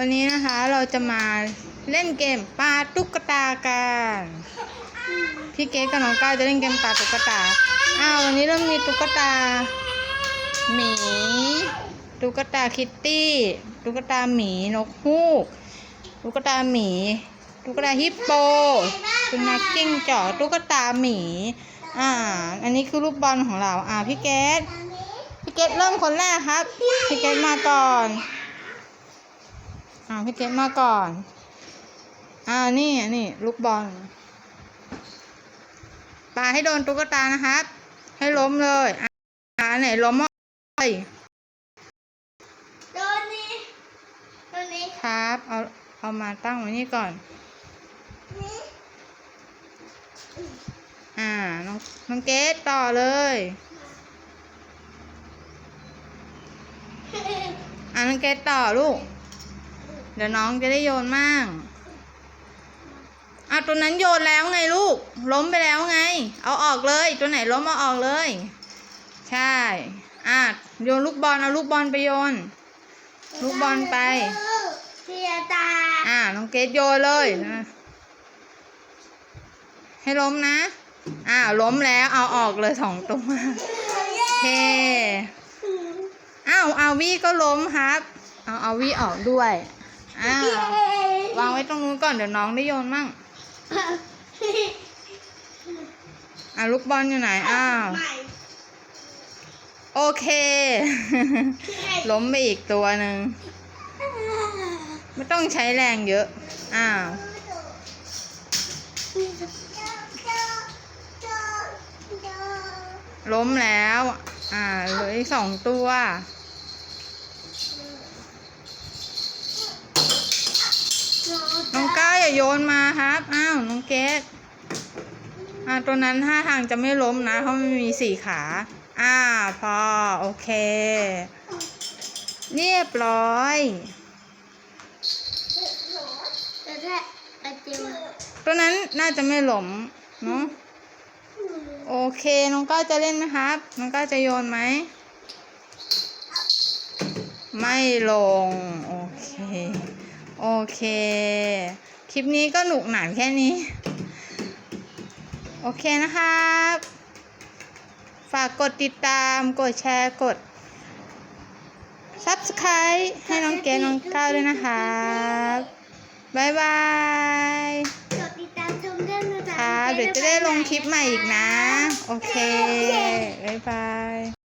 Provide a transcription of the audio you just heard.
วันนี้นะคะเราจะมาเล่นเกมปลาตุ๊กตากันพี่เก๊กับน้องก้าวจะเล่นเกมปลาตุ๊กตาอ้าววันนี้เรามีตุ๊กตาหมีตุ๊กตาคิตตี้ตุ๊กตาหมีนกฮูกตุ๊กตาหมีตุ๊กตาฮิปโปสุนัขจิ้งจอกตุ๊กตาหมี อ่า อันนี้คือลูกบอลของเรา อ่าพี่เกดพี่เกดเริ่มคนแรกครับ พี่เกดมาก่อน อ่าพี่เกดมาก่อน อ่านี่นี่ลูกบอลปาให้โดนตุ๊กตานะครับ ให้ล้มเลยอ่าไหนล้มอะเอ้ยตัวนี้ตัวนี้ครับ เอาเอามาตั้งไว้นี่ก่อนนี่อ่าน้องน้องเกดต่อเลยอ่าน้องเกดต่อลูก เดี๋ยวน้องจะได้โยนมั่งอะตัวนั้นโยนแล้วไงลูก ล้มไปแล้วไง เอาออกเลย ตัวไหนล้มเอาออกเลย ใช่อะโยนลูกบอลเอาลูกบอลไปโยน ลูกบอลไปเสียตาอ่าน้องเกดโยนเลยนะให้ล้มนะ อ่าล้มแล้วเอาออกเลยสองตัวเฮ้อ้าวเอาวี่ก็ล้มครับ เอาเอาวี่ออกด้วย อ้าววางไว้ตรงนู้นก่อนเดี๋ยวน้องได้โยนมั่งอะลูกบอลอยู่ไหน อ้าว โอเค ล้มไปอีกตัวหนึ่ง ไม่ต้องใช้แรงเยอะ อ้าว ล้มแล้ว อ่าเหลืออีกสองตัว โยนมาครับ อ้าว น้องเกดอ่าตัวนั้นท่าทางจะไม่ล้มนะ เพราะมันมีสี่ขา อ่า พอ โอเค เรียบร้อยตัวนั้นน่าจะไม่ล้มเนาะโอเค น้องก้าวจะเล่นไหมครับ น้องก้าวจะโยนไหม ไม่ลง โอเค โอเค ลิปนี้ก็หนุกหนานแค่นี้ โอเคนะครับ ฝากกดติดตาม กดแชร์ กด subscribe ให้น้องเกดน้องก้าวด้วยนะครับบ๊ายบายกดติดตามชมด้วยนะคจ๊ะรับเดี๋ยวจะได้ลงคลิปใหม่อีกนะ โอเคบ๊ายบาย